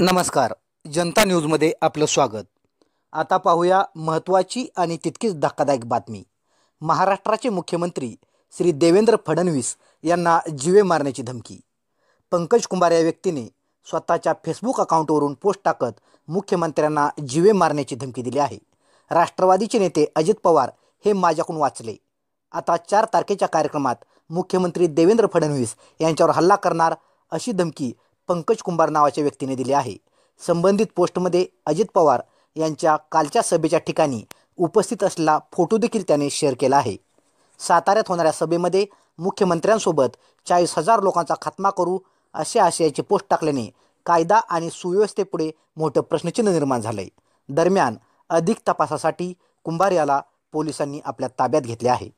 नमस्कार. जनता न्यूजमध्ये आपलं स्वागत. आता पाहूया महत्त्वाची आणि तितकीच धक्कादायक बातमी. महाराष्ट्राचे मुख्यमंत्री श्री देवेंद्र फडणवीस यांना जीवे मारण्याची धमकी. पंकज कुंभार या व्यक्तीने स्वतःच्या फेसबुक अकाउंटवरून पोस्ट टाकत मुख्यमंत्र्यांना जीवे मारण्याची धमकी दिली आहे. राष्ट्रवादीचे नेते अजित पवार हे माझ्याकडून वाचले. आता चार तारखेच्या कार्यक्रमात मुख्यमंत्री देवेंद्र फडणवीस यांच्यावर हल्ला करणार अशी धमकी पंकज कुंभार नावाच्या व्यक्तीने दिली आहे. संबंधित पोस्टमध्ये अजित पवार यांच्या कालच्या सभेच्या ठिकाणी उपस्थित असलेला फोटो देखील त्याने शेअर केला आहे. साताऱ्यात होणाऱ्या सभेमध्ये मुख्यमंत्र्यांसोबत चाळीस हजार लोकांचा खात्मा करू अशा आशयाची पोस्ट टाकल्याने कायदा आणि सुव्यवस्थेपुढे मोठं प्रश्नचिन्ह निर्माण झालंय. दरम्यान अधिक तपासासाठी कुंभार याला पोलिसांनी आपल्या ताब्यात घेतले आहे.